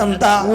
இடம்தான்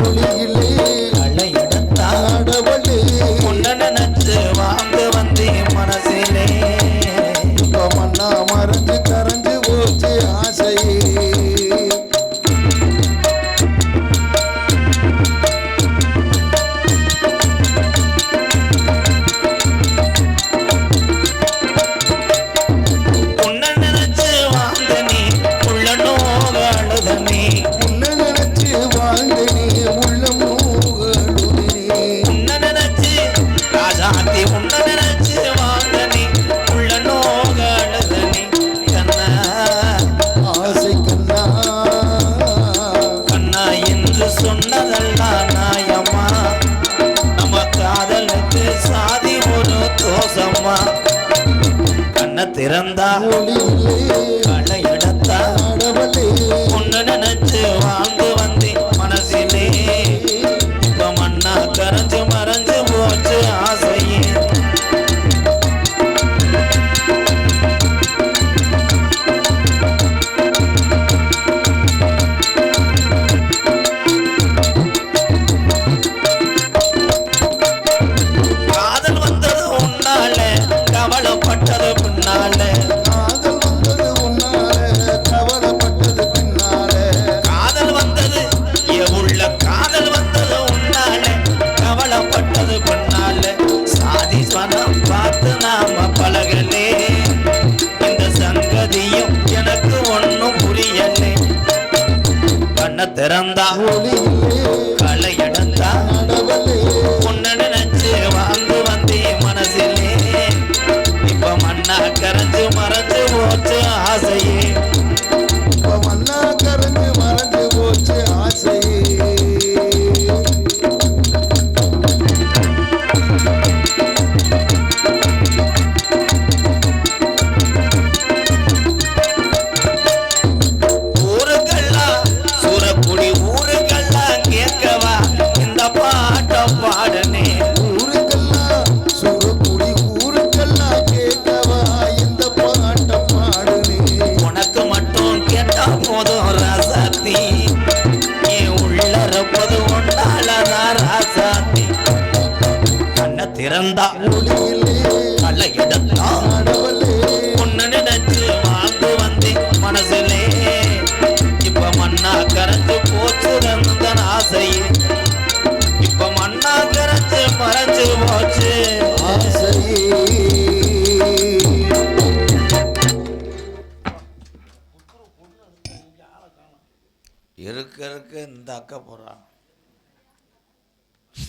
அக்கா போறான்.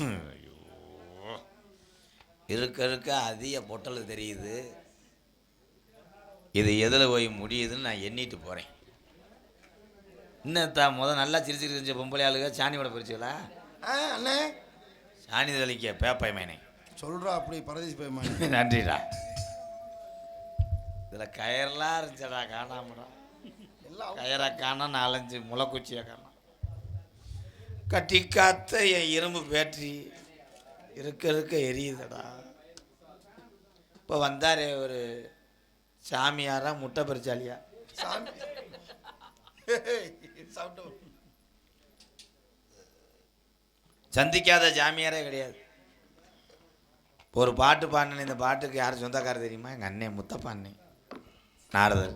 ஐயோ. இருக்க இருக்க அதிக பொட்டல் தெரியுது. இது எதில் போய் முடியுதுன்னு நான் எண்ணிட்டு போகிறேன் இன்னும் தான் முத நல்லா சிரிச்சு சிரிச்ச பொம்பளை ஆளுங்க. சாணியோட பிரிச்சுங்களா ஆ, அண்ணே. சாணி தெளிக்க பேப்பை மேனே. சொல்றா அப்படி பரதேசி பயமா நன்றிடா. இதில் கயர்லாம் இருந்துச்சடா காணாமடா. கயரை காணோம் நாலஞ்சு முளைக்குச்சியை காணோம். கட்டி காத்த என் இரும்பு பேட்டரி இருக்க இருக்க எரியுதடா. இப்போ வந்தாரே ஒரு சாமியாரா முட்டை பறிச்சாலியா சாமி. சந்திக்காத ஜாமியாரே கிடையாது. ஒரு பாட்டு பாடினேன் இந்த பாட்டுக்கு யார் சொந்தக்காரர் தெரியுமா? எங்கள் அண்ணன் முத்தப்பா அண்ணன் நாரதர்.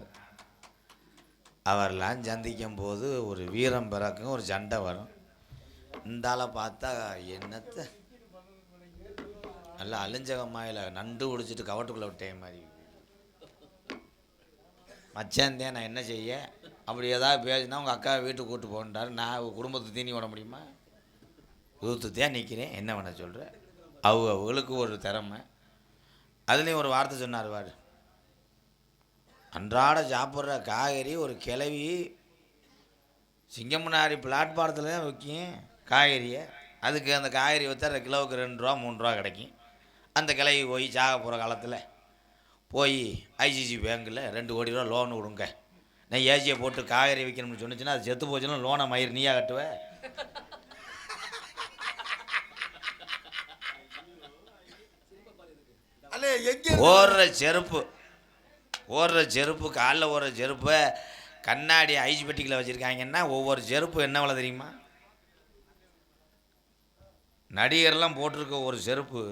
அவரெல்லாம் சந்திக்கும் போது ஒரு வீரம் பிறக்கும் ஒரு சண்டை வரும். இந்தால பார்த்தா என்னத்தை? நல்லா அழிஞ்சகமாயில் நண்டு உடிச்சிட்டு கவட்டுக்குள்ளே விட்டேன் மாதிரி மச்சான் நான் என்ன செய்ய? அப்படி ஏதாவது பேசினா உங்கள் அக்கா வீட்டுக்கு கூட்டு போன்றாரு நான் குடும்பத்தை தீனி விட முடியுமா? ஊத்துத்தையாக நிற்கிறேன் என்ன பண்ண சொல்கிற அவங்க அவங்களுக்கு ஒரு திறமை. அதுலேயும் ஒரு வார்த்தை சொன்னார் வார் அன்றாட சாப்பிட்ற காய்கறி ஒரு கிளவி சிங்கமுனாரி பிளாட்பாரத்தில் தான் விற்கும் காய்கறியை அதுக்கு அந்த காய்கறி விற்றா கிலோவுக்கு ரெண்டு ரூபா மூணு ரூபா கிடைக்கும். அந்த கிளவி போய் சாக போகிற காலத்தில் போய் ஐசிசி பேங்க்கில் ரெண்டு கோடி ரூபா லோன் கொடுங்க. நான் ஏசியை போட்டு காய்கறி விற்கணும்னு சொன்னிச்சுன்னா அது செத்து போச்சுன்னா லோனை மயிர் நீயா கட்டுவ? ஓடுற செருப்பு ஓடுற செருப்பு காலில் ஓடுற செருப்பை கண்ணாடி ஐஸ் பெட்டிக்கில் வச்சுருக்காங்கன்னா ஒவ்வொரு செருப்பு என்ன விலை தெரியுமா? நடிகர்லாம் போட்டிருக்க ஒரு செருப்பு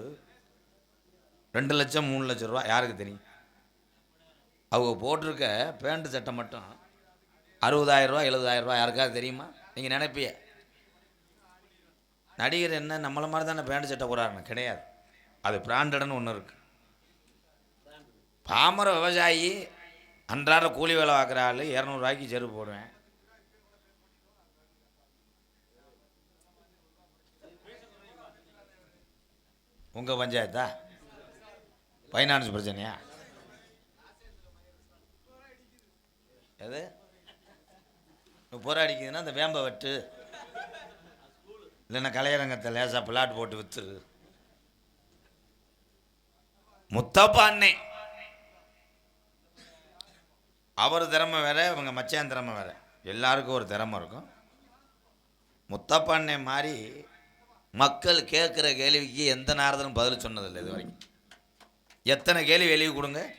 ரெண்டு லட்சம் மூணு லட்சம் ரூபா யாருக்கு தெரியும்? அவங்க போட்டிருக்க பேண்ட்டு சட்டை மட்டும் அறுபதாயிரம் ரூபா எழுபதாயிரம் ரூபா யாருக்காவது தெரியுமா? நீங்கள் நினைப்பிய? நடிகர் என்ன நம்மளை மாதிரி தானே பேண்ட் சட்டை போடுறாருன்னு? கிடையாது. அது பிராண்டட்னு ஒன்று இருக்குது பாமர விவசாயி அன்றாட கூலி வேலை பார்க்குற ஆள் இரநூறுவாய்க்கு செருப்பு போடுவேன். உங்கள் பஞ்சாயத்தா? ஃபைனான்ஸ் பிரச்சனையா? எது? இப்போ போராடிக்குதுன்னா அந்த வேம்பை வெட்டு. இல்லைன்னா கலையரங்கத்தை லேசாக பிளாட் போட்டு வித்துரு முத்தப்பா அண்ணே. அவர் திறமை வேற இவங்க மச்சான் திறமை வேற. எல்லாருக்கும் ஒரு திறமை இருக்கும். முத்தப்பா அண்ணே மாதிரி மக்கள் கேட்குற கேள்விக்கு எந்த நேரத்திலும் பதில் சொன்னதில்லை இது வரைக்கும். எத்தனை கேள்வி எழுதி கொடுங்க?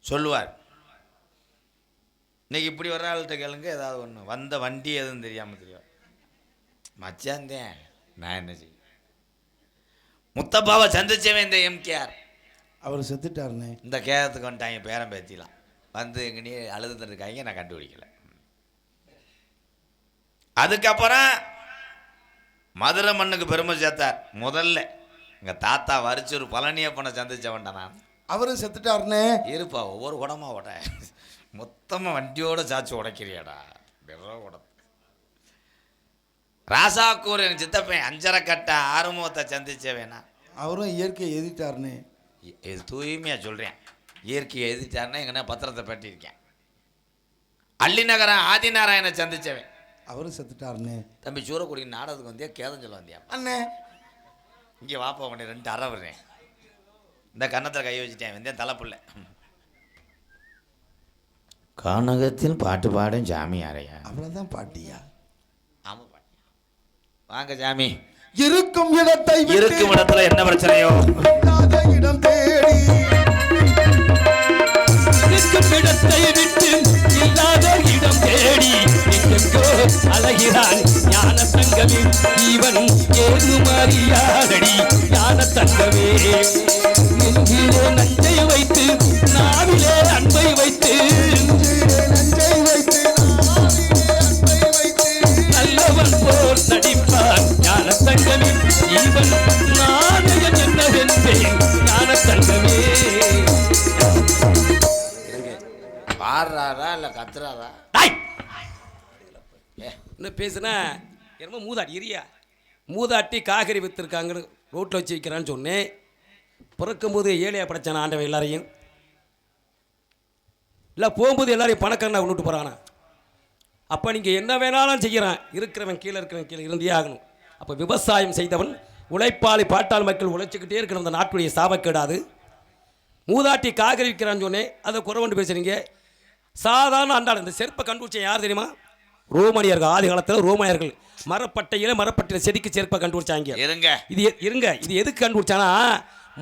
சொல்லுவார். இன்னைக்கு இப்படி வர்ற ஆள்கிட்ட கேளுங்க ஏதாவது ஒன்று வந்த வண்டி எதுவும் தெரியாமல் தெரியும். மச்சாந்தேன் நான் என்ன செய்ய? முத்தப்பாவை சந்திச்சவன் இந்த எம்கேஆர். அவர் செத்துட்டாருண்ணே. இந்த கேரத்துக்கு வந்துட்டாங்க பேரம் பேத்திலாம். வந்து எங்கனே அழுதுட்டு இருக்காங்க நான் கண்டுபிடிக்கல. அதுக்கப்புறம் மதுரை மண்ணுக்கு பெருமை சேர்த்தார் முதல்ல. எங்கள் தாத்தா வரிச்சு ஒரு பழனியப்பனை சந்திச்சவன்டா நான். அவரும் செத்துட்டாருண்ணே இருப்பா ஒவ்வொரு குடமா உட மொத்தமாக வண்டியோட சாச்சு உடைக்கிறியாடா. வெறும் உட ராசாக்கூர் என் சித்தப்பன் அஞ்சரை கட்ட ஆறுமுகத்தை சந்திச்சவேனா அவரும் இயற்கையை எதிர்த்தாருண்ணே இ- இது தூய்மையாக சொல்கிறேன் இயற்கையை எதிர்த்தாருன்னா எங்கன்னா பத்திரத்தை பட்டிருக்கேன். அள்ளிநகரம் ஆதிநாராயணை சந்திச்சவன். அவரும் செத்துட்டாருண்ணே தம்பி சூரக்குடி நாடகத்துக்கு வந்தியா கேதம் சொல்ல வந்தியா? அண்ணே. இங்கே வாப்பா உடனே ரெண்டு அறை விடுறேன். இந்த கன்னத்தில் கை வச்சுட்டேன் வந்தேன் தலைப்புள்ள கானகத்தில் பாட்டு பாடும் சாமி அறையா அவ்வளோதான் பாட்டியா? ஆமாம் பாட்டி. வாங்க சாமி இருக்கும் இடத்தை இருக்கும் இடத்துல என்ன பிரச்சனையோ? இடம் தேடி. இருக்கும் இடத்தை விட்டு இல்லாத இடம் தேடி. எங்கெங்கோ அழகிறான் ஞான தங்கமே இவன் ஏது மாறியாதடி ஞான தங்கமே. நெஞ்சிலே நஞ்சை வைத்து நாவிலே அன்பை வைத்து பேசுனா என்னமோ மூதாட்டி இரியா மூதாட்டி காய்கறி விற்றுருக்காங்கன்னு ரோட்டில் வச்சு விற்கிறான்னு சொன்னேன். பிறக்கும்போது ஏழையாக படைச்சான ஆண்டவன் எல்லாரையும்? இல்லை போகும்போது எல்லாரையும் பணக்காரனா விட்டுட்டு போகிறானா அப்போ நீங்கள் என்ன வேணாலும் செய்கிறான் இருக்கிறவன் கீழே இருக்கிறவன் கீழே இருந்தே ஆகணும். அப்போ விவசாயம் செய்தவன் உழைப்பாளி பாட்டாள் மக்கள் உழைச்சிக்கிட்டே இருக்கிற அந்த நாட்டுடைய சாபக்கேடாது. மூதாட்டி காய்கறி விற்கிறான்னு சொன்னேன். அதை குறவண்டு பேசுறீங்க. சாதாரண அன்றாடம் இந்த செருப்பை கண்டுபிடிச்சேன் யார் தெரியுமா? ரோமானியர்கள் ஆதி காலத்தில் ரோமானியர்கள் மரப்பட்டையில் மரப்பட்டையில் செடிக்கு செருப்பை கண்டுபிடிச்சாங்க. இருங்க. இது இருங்க. இது எதுக்கு கண்டுபிடிச்சானா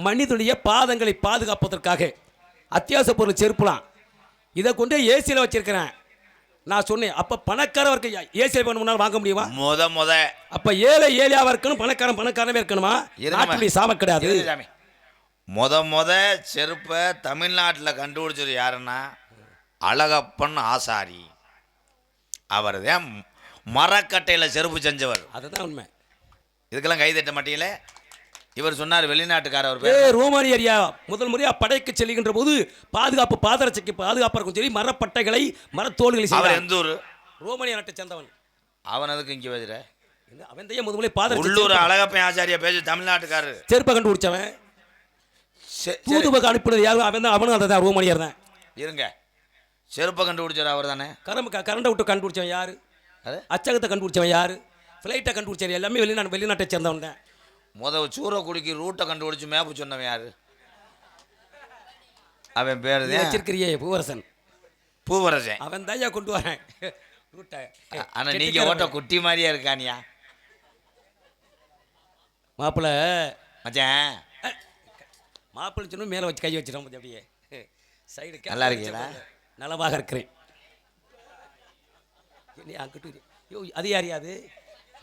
மனிதனுடைய பாதங்களை பாதுகாப்பதற்காக. அத்தியாவசிய பொருள் செருப்புலாம். இதை கொண்டு ஏசியில் வச்சிருக்கிறேன். நான் சொன்னேன் அப்போ பணக்காரவருக்கு ஏசியில் பண்ண முன்னால் வாங்க முடியுமா? முத முத. அப்போ ஏழை ஏழையாவா இருக்கணும் பணக்காரன் பணக்காரனவே இருக்கணுமா. நாட்டுடைய சாபம் கிடையாது. முத முத செருப்பை தமிழ்நாட்டில் கண்டுபிடிச்சது யாருன்னா அழகப்பன் ஆசாரி. அவர் தான் மரக்கட்டையில் செருப்பு செஞ்சவர். அதுதான் உண்மை. இதுக்கெல்லாம் கை தட்ட மாட்டீங்களே? இவர் சொன்னார் வெளிநாட்டுக்காரர் அவர் ஏ பேர் ரோமானியரியா முதல் முறையா படைக்கு செல்கின்ற போது பாதுகாப்பு பாதரட்சைக்கு பாதுகாப்பாக இருக்கும் சரி மரப்பட்டைகளை மரத்தோள்களை அவர் எந்த ஊர்? ரோமானிய நாட்டை சேர்ந்தவன். அவன் அதுக்கு இங்கே என்ன, அவன் தான் முதல் முறை பாதரட்சை உள்ளூர் அழகப்பன் ஆச்சாரியா பேசி தமிழ்நாட்டுக்காரர். செருப்பை கண்டுபிடிச்சவன். தூதுவக அனுப்பினது யாரும் அவன் தான் அவனும் அதை தான் ரோமானியர் தான். இருங்க. செருப்பை கண்டுபிடிச்சார் அவர் தானே? கரம் க- கரண்டை விட்டு கண்டுபிடிச்சவன் யாரு? அச்சகத்தை கண்டுபிடிச்சவன் யாரு? ஃப்ளைட்டை கண்டுபிடிச்சவன் எல்லாமே வெளிநாட்டு வெளிநாட்டை சேர்ந்தவன் தான் முத சூறக்குடிக்கு ரூட்டை கண்டுபிடிச்சு மேப்பு சொன்னவன் யாரு? அவன் பேர் வச்சிருக்கிறியே பூவரசன். பூவரசன். அவன் தான் கொண்டு வரேன். ரூட்டை ஆனா நீங்க ஓட்ட குட்டி மாதிரியே இருக்கானியா? மாப்பிள்ள மச்சான். மாப்பிள்ளை சொன்ன மேலே வச்சு கை வச்சிடும் அப்படியே. சைடு நல்லா இருக்கீங்களா? நலமாக இருக்கிறேன். ஐயோ அது யார் அது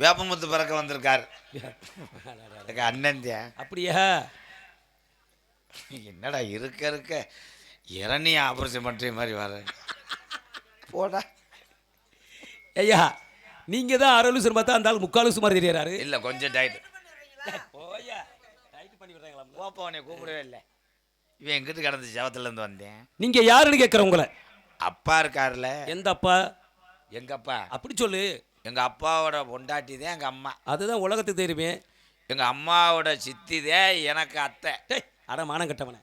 வேப்பமுத்து பிறக்க வந்திருக்காரு. எனக்கு அண்ணன்தியா அப்படியா? என்னடா இருக்க இருக்க. இரணி ஆபரேஷன் பண்ணுற மாதிரி வர. போடா. ஐயா நீங்க தான் அரை லூசு பார்த்தா அந்த ஆள் முக்கால் லூசு மாதிரி தெரியறாரு. இல்லை கொஞ்சம் டைட் போயா டைட் பண்ணி விடுறாங்களா? போப்பா உன்னை கூப்பிடவே இல்லை. இவன் எங்கிட்டு கிடந்து ஜவத்துலேருந்து வந்தேன்? நீங்க யாருன்னு கேட்குறேன் உங்களை. அப்பா இருக்காருல்ல எந்த அப்பா? எங்க அப்பா அப்படி சொல்லு. எங்க அப்பாவோட பொண்டாட்டி தான் எங்க அம்மா. அதுதான் உலகத்துக்கு தெரியுமே. எங்க அம்மாவோட சித்தி தான் எனக்கு அத்தை. டேய் அட மானம் கட்டவனே.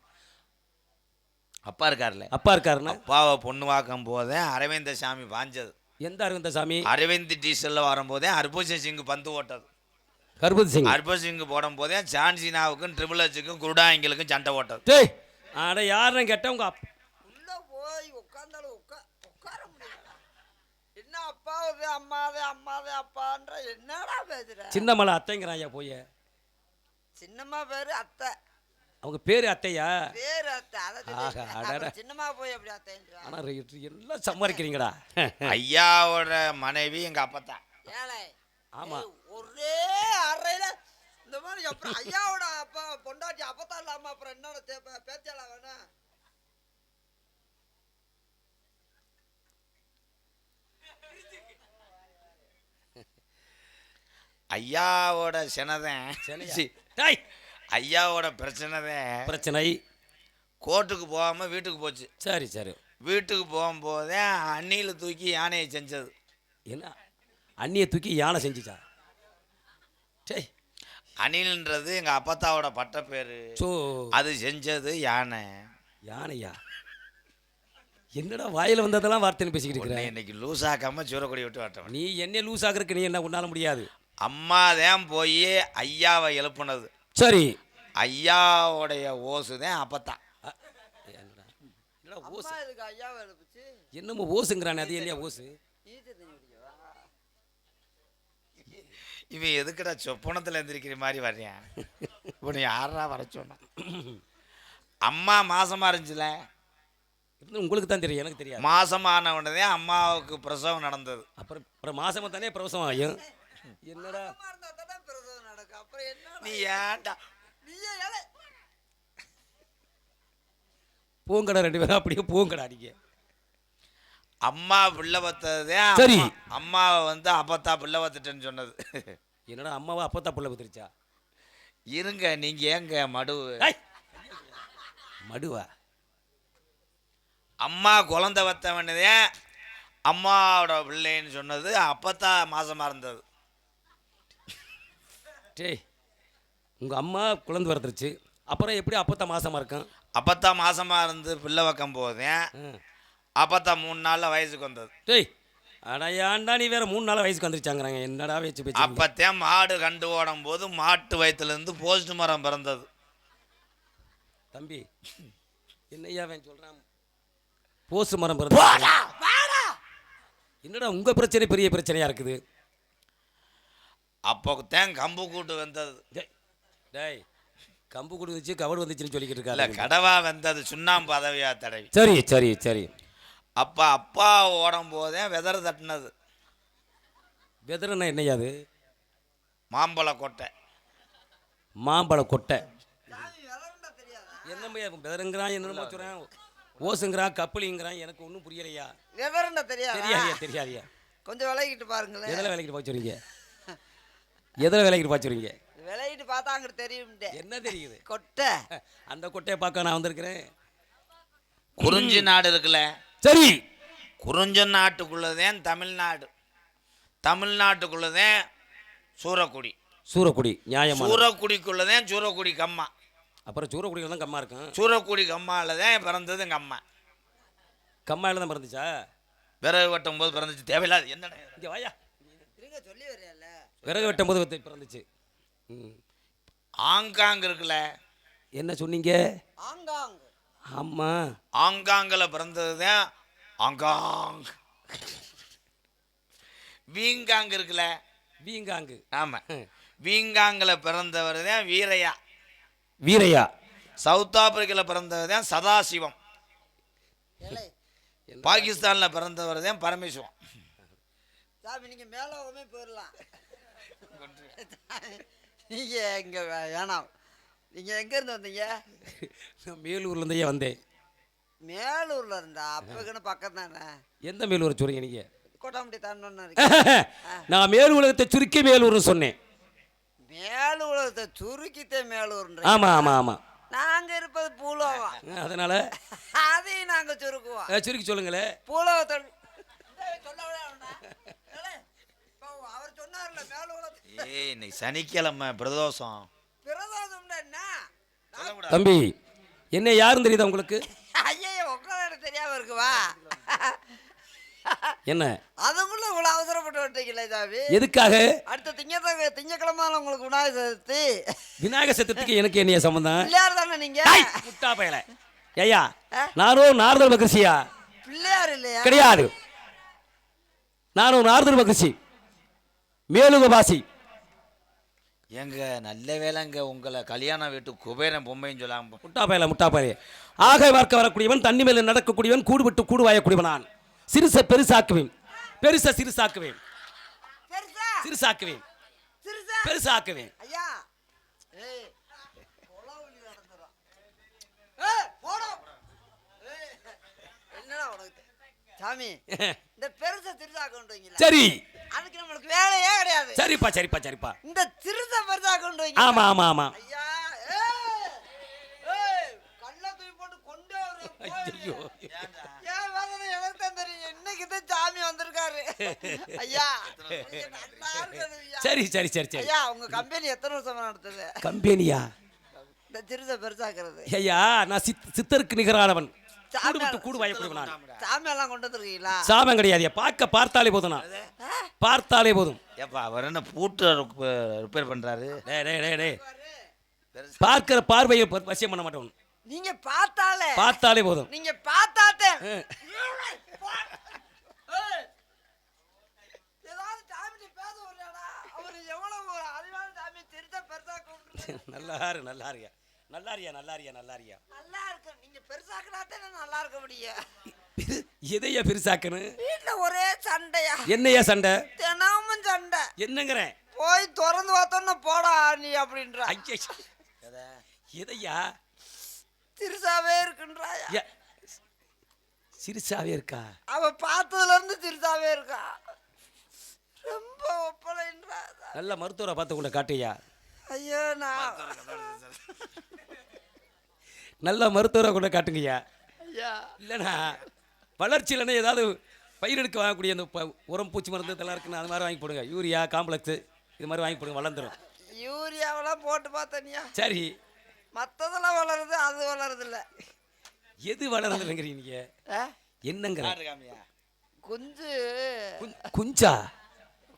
அப்பா இருக்காருல்ல அப்பா இருக்காருன்னா? அப்பாவை பொண்ணு வாக்கும் போதே அரவிந்த சாமி பாஞ்சது எந்த அரவிந்த சாமி அரவிந்த் டீசல்ல வரும்போதே ஹர்பூஷன் சிங் பந்து ஓட்டது. கருபதி சிங். ஹர்பூஷன் சிங் போடும் போதே சான்சினாவுக்கும் ட்ரிபிள் ஹெச்சுக்கும் குருடாங்கிலுக்கும் சண்டை ஓட்டது. அட யாருன்னு கேட்டா உங்க அப்பா உள்ள போய் உட்காந்தாலும் உட்கா உட்கார முடியல. என்ன அப்பாவது அம்மாவே அம்மாவே அப்பான்ற என்னடா பேசுற? சின்ன மலை அத்தைங்கிறான் ஐயா போய். சின்னம்மா பேரு அத்தை. அவங்க பேரு அத்தையா? பேரு அத்தை. அதை சின்னம்மா போய் அப்படி அத்தைன்றா ஆனா ரெ- எல்லாம் சம்பாதிக்கிறீங்கடா. ஐயாவோட மனைவி எங்க அப்பத்தான் ஏழை. ஆமா. ஏய், ஒரே அறையில இந்த மாதிரி அப்புறம் ஐயாவோட அப்பா பொண்டாட்டி அப்பத்தான் இல்லாம அப்புறம் என்னோட பேச்சாளா வேணா ஐயாவோட சினதன் ஐயாவோட பிரச்சனை தான் பிரச்சனை. கோர்ட்டுக்கு போகாம வீட்டுக்கு போச்சு. சரி சரி. வீட்டுக்கு போகும்போதே அண்ணியில் தூக்கி யானையை செஞ்சது. என்ன? அண்ணியை தூக்கி யானை செஞ்சுச்சா? டேய் அணில்ன்றது எங்கள் அப்பத்தாவோட பட்ட பேர் சோ அது செஞ்சது யானை. யானையா? என்னடா வாயில வந்ததெல்லாம் வார்த்தைன்னு பேசிக்கிட்டு உன்னை இருக்கிற? இன்னைக்கு லூஸ் ஆக்காம சூறக்கொடி விட்டு வரட்டவன் நீ என்ன லூஸ் ஆகுறதுக்கு நீ என்ன உன்னால முடியாது. அம்மா தான் போய் ஐயாவை எழுப்புனது. சரி. ஐயாவுடைய ஓசு தான் அப்பத்தான் அ, என்னடா? என்னடா ஓசு? அம்மா இதுக்கு ஐயாவை எழுப்புச்சு? என்னமோ ஓசுங்கிறானே அது என்னையா ஓசு? இவன் எதுக்குடா சொப்பனத்தில் எந்திரிக்கிற மாதிரி வர்றேன் இவனை யாரா வர சொன்னான் அம்மா மாசமா இருந்துச்சுல? இருந்து உங்களுக்கு தான் தெரியும் எனக்கு தெரியாது. மாசமான உடனே அம்மாவுக்கு பிரசவம் நடந்தது. அப்புறம் அப்புறம் மாசமா தானே பிரவசம் ஆகும் என்னடா? பிரசவம் நீ ஏன்டா? பூங்கடை ரெண்டு பேரும் அப்படியே பூங்கடை அடிக்க. அம்மா பிள்ளை பத்ததே சரி. அம்மாவை வந்து அப்பத்தா பிள்ளை பத்துட்டேன்னு சொன்னது. என்னடா அம்மாவா அப்பத்தா புள்ள பத்திருச்சா இருங்க நீங்க ஏங்க மடு! மடுவா? அம்மா குழந்தை வத்த வேண்டியதே அம்மாவோட பிள்ளைன்னு சொன்னது அப்பத்தா மாசமா இருந்தது. டேய் உங்க அம்மா குழந்தை வரதுருச்சு அப்புறம் எப்படி அப்பத்தா மாசமா இருக்கும்? அப்பத்தா மாசமா இருந்து பிள்ளை வைக்கும் போதே ம். அப்பத்தா மூணு நாள்ல வயசுக்கு வந்தது. டேய் அடா ஏன்டா நீ வேற மூணு நாள் வயசுக்கு வந்துருச்சாங்கிறாங்க? என்னடா வச்சு பேச்சு. அப்பத்தே மாடு கண்டு ஓடும் போது மாட்டு வயித்துல இருந்து போஸ்ட் மரம் பிறந்தது. தம்பி என்னய்யா அவன் சொல்றான்? போஸ்ட் மரம் பிறந்த என்னடா உங்க பிரச்சனை பெரிய பிரச்சனையா இருக்குது? அப்போத்தான் கம்பு கூட்டு வந்தது. டேய் டேய் கம்பு குடு வந்துச்சு கவடு வந்துச்சுன்னு சொல்லிக்கிட்டு இல்ல இருக்காரு கடவா வந்தது சுண்ணாம்பு பதவியா தடவி. சரி சரி சரி. அப்ப அப்பா ஓடும் போதே வெதர் தட்டினது. வெதர்னா என்னய்யா அது? மாம்பழ கொட்டை. மாம்பழ கொட்டை. என்னமையா வெதருங்கிறான் என்னமோ சொல்கிறான் ஓசுங்கிறான் கப்பலிங்கிறான் எனக்கு ஒன்றும் புரியலையா? விவரண்டா தெரியாதா? தெரியாதியா தெரியாதியா கொஞ்சம் விலகிட்டு பாருங்களேன். எதில் வேலைக்கிட்டு பாய்ச்சுறீங்க எதில் வேலைக்கிட்டு பாய்ச்சுறீங்க விலகிட்டு பார்த்தா அங்கிட்டு தெரியும்டே என்ன தெரியுது? கொட்டை. அந்த கொட்டையை பார்க்க நான் வந்திருக்கிறேன். குறிஞ்சி நாடு இருக்குல்ல? சரி. குறிஞ்ச நாட்டுக்குள்ளதேன் தமிழ்நாடு. தமிழ்நாட்டுக்குள்ளதேன் சூரக்குடி. சூரக்குடி நியாயமான சூரக்குடிக்குள்ளதேன் சூரக்குடி கம்மா. அப்புறம் சூரக்குடியில் தான் கம்மா இருக்கும். சூரக்குடி கம்மால தான் பிறந்தது எங்கள் அம்மா கம்மாயில் தான் பிறந்துச்சா? விறகு வெட்டும் போது பிறந்துச்சு. தேவையில்லாது. என்னடா? இங்கே வாயா. சொல்லி வரையல விறகு வெட்டும் போது வந்து பிறந்துச்சு. ம். ஆங்காங் இருக்குல்ல. என்ன சொன்னீங்க? ஆங்காங். ஆமாம் ஆங்காங்கில் பிறந்தது தான் ஆங்காங். வீங்காங் இருக்குல்ல? வீங்காங்கு. ஆமாம் வீங்காங்கில் பிறந்தவர் தான் வீரையா. வீரையா. சவுத் ஆப்பிரிக்காவில் பிறந்தவர் தான் சதாசிவம் பாகிஸ்தானில் பிறந்தவர் தான் பரமேஸ்வரம் சாமி நீங்க மேலோகமே போயிடலாம் நீங்க எங்க வே- வேணாம். நீங்க எங்க இருந்து வந்தீங்க? நான் மேலூர்ல இருந்தே வந்தேன். மேலூர்ல இருந்தா? அப்பக்குன்னு பக்கம் தானே? எந்த மேலூர் சொல்றீங்க நீங்க? கோட்டாம்பட்டி தாண்டோன்னு நான் மேல் உலகத்தை சுருக்கி மேலூர்னு சொன்னேன். மேலூரத்தை சுருக்கித்தே மேலூர்ன்ற ஆமா ஆமா ஆமா. நாங்க இருப்பது பூலோகம் அதனால? அதையும் நாங்க சுருக்குவோம். சுருக்கி சொல்லுங்களேன் பூலோகத்தை சொல்ல விடாதா? ஏலே, இப்போ அவர் சொன்னார்ல மேலூரத்தை ஏய் இன்னைக்கு சனிக்கிழமை பிரதோஷம். பிரதோஷம்னா என்ன தம்பி என்ன யாருன்னு தெரியுதா உங்களுக்கு? ஐயா உட்கார தெரியாம இருக்குவா என்ன? அதுக்குள்ள இவ்வளவு அவசரப்பட்டு விட்டீங்களே சாமி. எதுக்காக? அடுத்த திங்கத்தங்க திங்கக்கிழமை உங்களுக்கு விநாயகர் சதுர்த்தி. விநாயகர் சதுர்த்திக்கு எனக்கு என்னைய சம்பந்தம்? பிள்ளையார் தானே நீங்க முட்டா பயல. ஐயா நானும் நாரதர் மகரிஷியா? பிள்ளையார் இல்லையா? கிடையாது. நானும் நாரதர் மகரிஷி. மேலுக வாசி எங்க நல்ல வேலைங்க உங்களை கல்யாண வீட்டு குபேரன் பொம்மைன்னு சொல்லாம முட்டா பயல முட்டா பயல ஆக பார்க்க வரக்கூடியவன் தண்ணி மேல நடக்கக்கூடியவன் கூடு விட்டு கூடு வாயக்கூடியவன் நான். சிறுச பெருசாக்குவேன். பெருச சிறுசாக்குவேன். பெருசா? சிறுசாக்குவேன். சிறுசா? பெருசாக்குவேன். ஐயா. ஏய் கொலவலி நடந்துரும் ஏய் போடா. ஏய், என்னடா உனக்கு? தெ- சாமி இந்த பெருசை வைங்களா சரி. அதுக்கு நம்மளுக்கு வேலையே கிடையாது. சரிப்பா சரிப்பா சரிப்பா. இந்த சிறுசை பெருசா கொண்டு வைங்க. ஆமா ஆமா ஆமா. ஐயா ஏய் ஏய் கல்ல தூக்கி போட்டு கொண்டு ஐயோ ஏன் வேதனை எனக்கு தான் தெரியும். இன்னைக்கு தான் சாமி வந்திருக்காரு. ஐயா. சரி சரி சரி சரி. ஐயா உங்க கம்பெனி எத்தனை வருஷமா நடத்துது கம்பெனியா? இந்த சிறுசை பெருசாக்குறது. ஐயா நான் சித் சித்தருக்கு நிகரானவன். கூடு சாமி விட்டு கூடு வாயக்கூடியவன் நான். சாமி எல்லாம் கொண்டு வந்திருக்கீங்களா சாமம் கிடையாது பார்க்க பார்த்தாலே போதும் நான். பார்த்தாலே போதும். ஏப்பா அவர் என்ன பூட்டு ரிப்பேர் பண்றாரு? டேய் டேய் டேய் டேய் பார்க்கிற பார்வையை வசியம் பண்ண மாட்டோம் நீங்க பார்த்தாலே. பார்த்தாலே போதும். நீங்க பார்த்தாத்தே. ஏய், ஏதாவது சாமிட்ட கூப்பிட்டு நல்லாரு நல்லாரியா நல்லாரியா நல்லாரியா? நல்லாரியா நல்லா இருக்கு நீங்க பெருசாக்கினாத்தே நான் நல்லா இருக்க முடியும் எதையா பெருசாக்கணும் வீட்டுல ஒரே சண்டையா? என்னையா சண்டை? தினமும் சண்டை. என்னங்கிறேன் போய் திறந்து பார்த்தோன்னு போடா நீ அப்படின்ற. ஐயா எதையா? சிறுசாவே இருக்குன்றாயா? சிறுசாவே இருக்கா? அவ பார்த்ததுல இருந்து சிறுசாவே இருக்கா. ரொம்ப ஒப்பலைன்றா நல்ல மருத்துவரை பார்த்து கொண்டு காட்டுயா ஐயோ நான் நல்ல மருத்துவரை கொண்டு காட்டுங்கய்யா. ஐயா. இல்லைண்ணா வளர்ச்சி இல்லைன்னா ஏதாவது பயிரெடுக்க வாங்கக்கூடிய அந்த ப- உரம் பூச்சி மருந்து இதெல்லாம் இருக்குன்னு அது மாதிரி வாங்கி போடுங்க. யூரியா காம்ப்ளெக்ஸு இது மாதிரி வாங்கி போடுங்க வளர்ந்துடும் யூரியாவெல்லாம் போட்டு பார்த்தனியா. சரி. மற்றதெல்லாம் வளருது அது வளருது இல்ல எது வளர்ந்துருங்கிறீங்க நீங்கள் என்னங்கிற? குஞ்சு. குஞ்- குஞ்சா?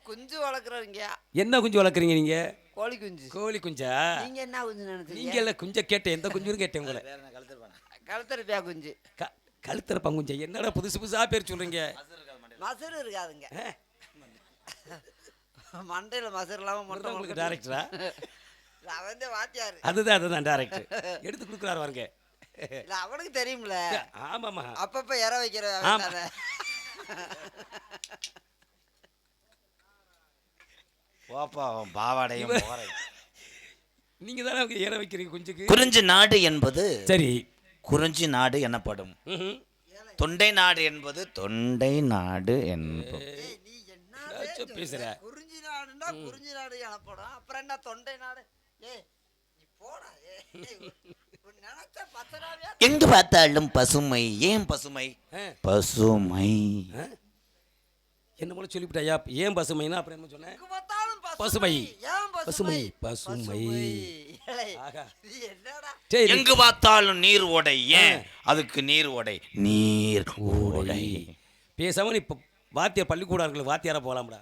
குஞ்சு வளர்க்குறவங்க என்ன குஞ்சு வளர்க்குறீங்க நீங்கள் கோழி குஞ்சு. கோழி குஞ்சா? நீங்க என்ன குஞ்சு நினைச்சீங்க? நீங்கள் இல்லை குஞ்சை கேட்டேன் எந்த குஞ்சுன்னு கேட்டேன் உங்களை. கழுத்தரிப்பியா குஞ்சு. க கழுத்தர பங்குஞ்சா என்னடா புதுசு புதுசாக பேர் சொல்கிறீங்க மசரு இருக்காதுங்க. மண்டையில மசரு இல்லாம மட்டும் உங்களுக்கு டேரக்டரா அவன் வந்து வாத்தியாரு. அதுதான் அதுதான் டேரக்டர் எடுத்து கொடுக்குறாரு வாருங்க இல்ல அவனுக்கு தெரியும்ல. ஆமாம்மா. அப்பப்ப இற வைக்கிற. போப்பா பாவாடையும். நீங்கள் தானே அவங்க ஏற வைக்கிறீங்க குஞ்சுக்கு? குறிஞ்சி நாடு என்பது சரி. குறிஞ்சி நாடு எனப்படும். தொண்டை நாடு என்பது தொண்டை நாடு என்பது பேசுற. குறிஞ்சி நாடுன்னா குறிஞ்சி நாடு எனப்படும். அப்புறம் என்ன தொண்டை நாடு? பத்தனாவே எங்கு பார்த்தாலும் பசுமை ஏன் பசுமை. பசுமை? என்ன போல சொல்லிவிட்டாயா ஏன் பசுமைனா அப்புறம் என்ன சொன்னேன் பசுமை. பசுமை? பசுமை, எங்கு பார்த்தாலும் நீர் ஓடை. ஏன்? அதுக்கு நீர் ஓடை. நீர் ஓடை. பேசாம நீ இப்போ வாத்தியார் பள்ளிக்கூடம் இருக்குல்ல வாத்தியாரா போகலாம்டா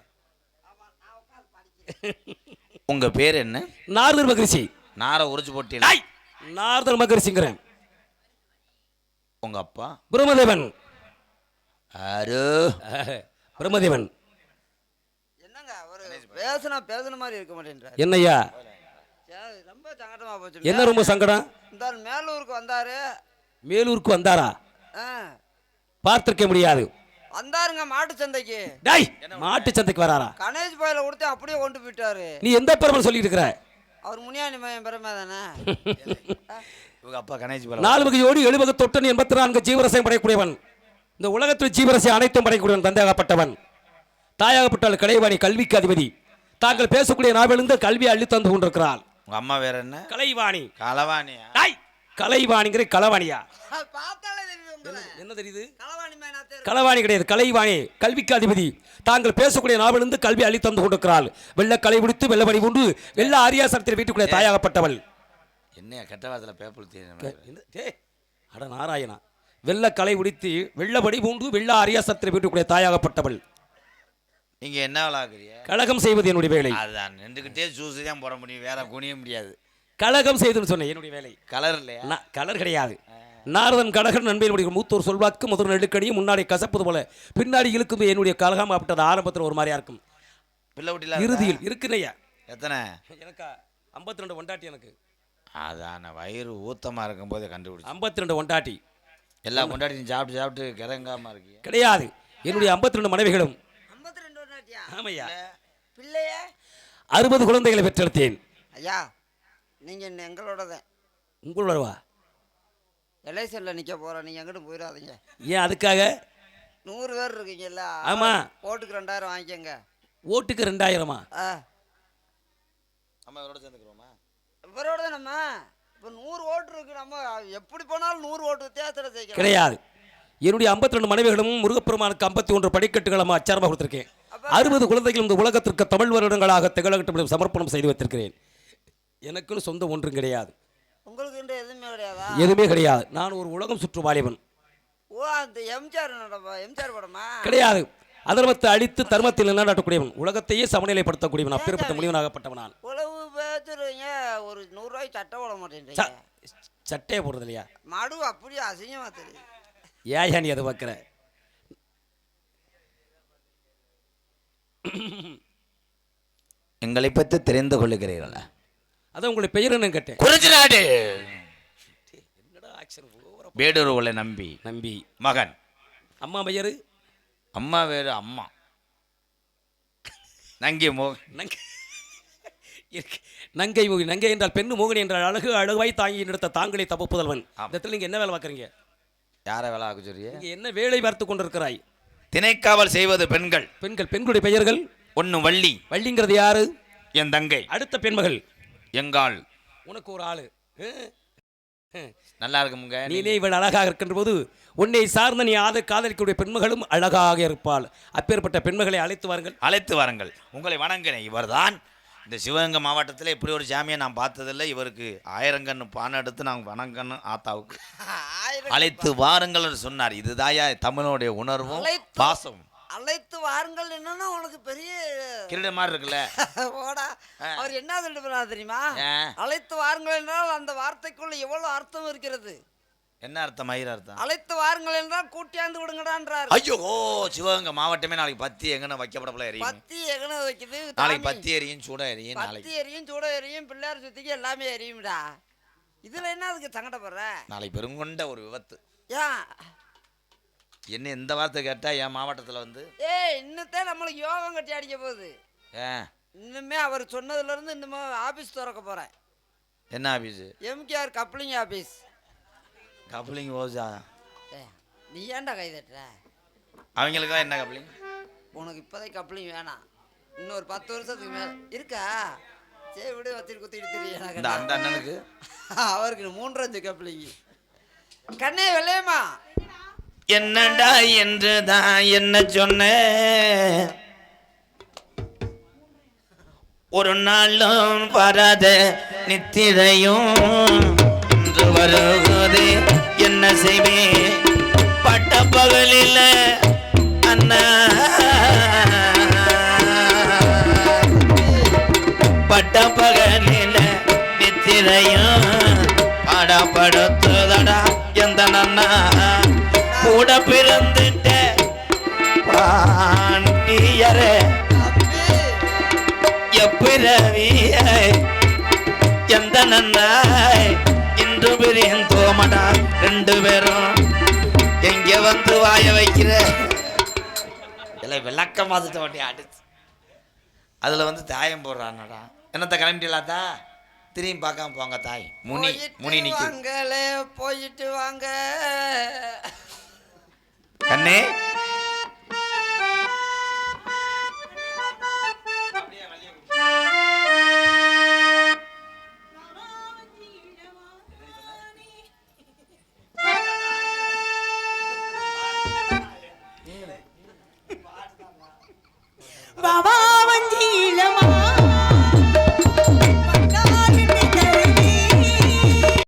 உங்க பேர் என்ன? நார்தர் மகரிஷி. நார உரிச்சு போட்டீங்க நார்தர் மகரிஷிங்கிறேன். உங்க அப்பா? பிரம்மதேவன். ஆரு ஆஹ், பிரம்மதேவன். பேசுனா பேசுன மாதிரி இருக்க மாட்டேன்றாரு. என்னய்யா? சரி, ரொம்ப சங்கடமா போச்சு. என்ன ரொம்ப சங்கடம்? இந்த மேலூருக்கு வந்தாரு. மேலூருக்கு வந்தாரா? ஆ, பார்த்திருக்க முடியாது. வந்தாருங்க மாட்டு சந்தைக்கு. டேய் மாட்டு சந்தைக்கு வராரா? கணேஷ் பாயில கொடுத்து அப்படியே கொண்டு போயிட்டாரு. நீ எந்த பெருமை சொல்லிட்டு இருக்கிற? அவர் முனியாண்டி மையம் பெருமை தானே? இவங்க அப்பா கணேஷ் பலம் நாலு வகையோடு எழுபது தொட்டன் எண்பத்தி நான்கு ஜீவரசையும் படைக்கூடியவன் இந்த உலகத்தில் ஜீவரசை அனைத்தும் படைக்கூடியவன் தந்தையாகப்பட்டவன். தாயாகப்பட்டால் கலைவாணி கல்விக்கு அதிபதி. தாங்கள் பேசக்கூடிய நாவிலிருந்து கல்வியை அள்ளி தந்து கொண்டிருக்கிறாள். உங்க அம்மா வேற என்ன? கலைவாணி. களவாணியா டாய்! கலைவாணிங்கிற உங்களை. என்ன தெரியுது? களவாணி கிடையாது கலைவாணி. கல்விக்கு அதிபதி. தாங்கள் பேசக்கூடிய நாவிலிருந்து கல்வி அள்ளி தந்து கொண்டிருக்கிறாள். வெள்ள கலை பிடித்து வெள்ளமணி உண்டு வெள்ள ஆரியாசரத்தில் வீட்டுக்குள்ளே தாயாகப்பட்டவள். என்னையா கெட்ட வாரத்தில் பேப்பர் தெரியும் என்ன? டேய், அட நாராயணா. வெள்ள கலை உடித்து வெள்ளபடி பூண்டு வெள்ள அரியாசத்திர வீட்டுக்குள்ளே தாயாகப்பட்டவள். நீங்க என்ன விளாக்குறிய கழகம் செய்வது என்னுடைய வேலை. அதுதான் நின்றுக்கிட்டே ஜூஸ் தான் போட முடியும் வேற குனிய முடியாது. கழகம் செய்துன்னு சொன்னேன் என்னுடைய வேலை. கலர் இல்லையா? கலர் கிடையாது. நாரதன் கழகன் நண்பையில் முடிக்கும் மூத்தோர் சொல்வாக்கு முதல் நெடுக்கடியும் முன்னாடி கசப்பது போல பின்னாடி இழுக்கும் என்னுடைய கழகம் அப்பட்டது ஆரம்பத்தில் ஒரு மாதிரியா இருக்கும். பிள்ளை இறுதியில் இருக்குனையா எத்தனை? எனக்கா ஐம்பத்தி ரெண்டு ஒண்டாட்டி எனக்கு. அதான வயிறு ஊத்தமா இருக்கும் போதே கண்டுபிடிச்சு. ஐம்பத்தி ரெண்டு ஒண்டாட்டி எல்லா கொண்டாடி சாப்பிட்டு சாப்பிட்டு கிறங்காம இருக்கீங்க. கிடையாது. என்னுடைய ஐம்பத்தி ரெண்டு மனைவிகளும் வருஷாட்டியா ஆமையா? பிள்ளைய. அறுபது குழந்தைகளை பெற்றெடுத்தேன். ஐயா நீங்க இன்னும் எங்களோட தான் உங்களோடவா? எலெக்ஷனில் நிற்க போகிறோம் நீங்கள் எங்கிட்டும் போயிடாதீங்க. ஏன் அதுக்காக? நூறு பேர் இருக்கீங்கல்ல ஆமா. ஓட்டுக்கு ரெண்டாயிரம் வாங்கிக்கோங்க. ஓட்டுக்கு ரெண்டாயிரமா? ஆ. நம்ம இவரோட சேர்ந்துக்கிறோமா? இவரோட தான் நம்ம இப்போ நூறு ஓட்டு இருக்கு நம்ம எப்படி போனாலும் நூறு ஓட்டு தேர்தலை ஜெயிக்கலாம். கிடையாது. என்னுடைய ஐம்பத்தி ரெண்டு மனைவிகளும் முருகப்பெருமானுக்கு ஐம்பத்தி ஒன்று படிக்கட்டுகளும் அச்சாரமாக கொடுத்திருக்கேன். அறுபது குழந்தைகள் இந்த உலகத்திற்கு தமிழ் வருடங்களாக திகழகட்டும் சமர்ப்பணம் செய்து வைத்திருக்கிறேன். எனக்குன்னு சொந்த ஒன்றும் கிடையாது. உங்களுக்கு எதுவுமே கிடையாதா? எதுவுமே கிடையாது. நான் ஒரு உலகம் சுற்று வாலிபன். ஓ அந்த எம்ஜிஆர் எம்ஜிஆர் படமா? கிடையாது. அதர்மத்தை அழித்து தர்மத்தில் நிலைநாட்டக்கூடியவன். உலகத்தையே சமநிலைப்படுத்தக்கூடியவன். அப்பேற்பட்ட முடிவனாகப்பட்டவன் நான். உழவு பேசுறீங்க. ஒரு நூறுரூவாய்க்கு சட்டை போட மாட்டேன்றீங்க. சட்டையை போடுறது இல்லையா மடு அப்படியே அசிங்கமாக தெரியுது. ஏயா நீ அதை பார்க்குற? எங்களை பற்றி தெரிந்து கொள்ளுகிறீர்களா அதான் உங்களுடைய பெயர் என்ன கேட்டேன். குறிச்சி நாடு என்னடா ஆக்ஷன் வேடூர் உள்ள நம்பி. நம்பி. மகன். அம்மா பெயர்? அம்மா வேறு அம்மா. நங்கி மோ. நங்கை. நங்கை மோகி நங்கை என்றால் பெண்ணு மோகினி என்றால் அழகு அழகாய் தாங்கி எடுத்த தாங்களே தப்பு புதல்வன். இடத்துல நீங்க என்ன வேலை பார்க்குறீங்க? யாரை வேலை சொல்றிய? நீங்க என்ன வேலை பார்த்து கொண்டிருக்கிறாய்? திணைக்காவல் செய்வது பெண்கள். பெண்கள் பெண்களுடைய பெயர்கள்? ஒன்று வள்ளி. வள்ளிங்கிறது யாரு? என் தங்கை. அடுத்த பெண்மகள். எங்காள்? உனக்கு ஒரு ஆளு. நல்லா இருக்குமுங்க. நீனே இவள் அழகாக இருக்கின்ற போது உன்னை சார்ந்த நீ ஆத காதலிக்கக்கூடிய பெண்மகளும் அழகாக இருப்பாள். அப்பேற்பட்ட பெண்மகளை அழைத்து வாருங்கள். அழைத்து வாருங்கள். உங்களை வணங்கினேன் இவர்தான் இந்த சிவகங்கை மாவட்டத்தில் இப்படி ஒரு சாமியை நான் பார்த்ததில்லை. இவருக்கு ஆயிரங்கன்னு பானை எடுத்து நான் வணங்கணும் ஆத்தாவுக்கு. அழைத்து வாருங்கள் சொன்னார். இதுதாயா தமிழனுடைய உணர்வும் பாசம். அழைத்து வாருங்கள் என்னன்னா உனக்கு பெரிய கிரீட மாதிரி இருக்குல்ல? ஓடா அவர் என்ன சொல்லிட்டு தெரியுமா. அழைத்து வாருங்கள் என்றால் அந்த வார்த்தைக்குள்ள எவ்வளவு அர்த்தம் இருக்கிறது? என்ன அர்த்தம்? மயிர் அர்த்தம். அழைத்து வாருங்கள் என்றால் கூட்டியாந்து விடுங்கடான்றார் ஐயோ சிவகங்கை மாவட்டமே நாளைக்கு பத்தி எங்கன வைக்கப்படப்பல எரியும். பத்தி எங்கன வைக்குது நாளைக்கு. பத்தி எரியும் சூட எரியும் நாளைக்கு. பத்தி எரியும் சூட எரியும் பிள்ளையார் சுத்திக்கு எல்லாமே எரியும்டா. இதுல என்ன அதுக்கு சங்கடப்படுற? நாளைக்கு பெருங்கொண்ட ஒரு விபத்து. ஏன் என்ன எந்த வார்த்தை கேட்டா என் மாவட்டத்தில் வந்து? ஏய் இன்னத்தே நம்மளுக்கு யோகம் கட்டி அடிக்க போகுது. ஏன் இன்னுமே அவர் சொன்னதுல இருந்து இன்னுமே ஆபீஸ் திறக்க போறேன். என்ன office? MKR coupling office. Coupling ஏ நீ ஏன்டா கை தட்டுற? அவங்களுக்குலாம் என்ன கப்ளிங்? உனக்கு இப்போதைக்கு கப்ளிங் வேணாம். இன்னொரு பத்து வருஷத்துக்கு மேல. இருக்கா? சரி விடு வச்சுட்டு குத்திட்டு எனக்கு அந்த அண்ணனுக்கு? அவருக்கு மூன்றஞ்சு கப்ளிங் கண்ணே வெள்ளையம்மா. என்னடா என்று தான் என்ன சொன்ன? ஒரு நாளும் வராத நித்திரையும் இன்று வருவது என்ன பட்ட பகலில் அண்ணா. பட்ட பகலில் நித்திரையும் பாடப்படுத்துதடா எந்த நன்னா. கூட பிறந்துட்ட பாண்டியரே எப்பிறவியை எந்த நன்னா. பிரியும் தோமடா ரெண்டு பேரும் எங்க வந்து வாய வைக்கிற? இல்லை விளக்க மாதத்தை வண்டி அடிச்சு. அதில் வந்து தாயம் போடுறானடா. என்னத்த கிளம்பிட்டலாத்தா திரும்பி பார்க்காம போங்க தாய். முனி முனி வாங்களே போயிட்டு வாங்க. கண்ணே Come on.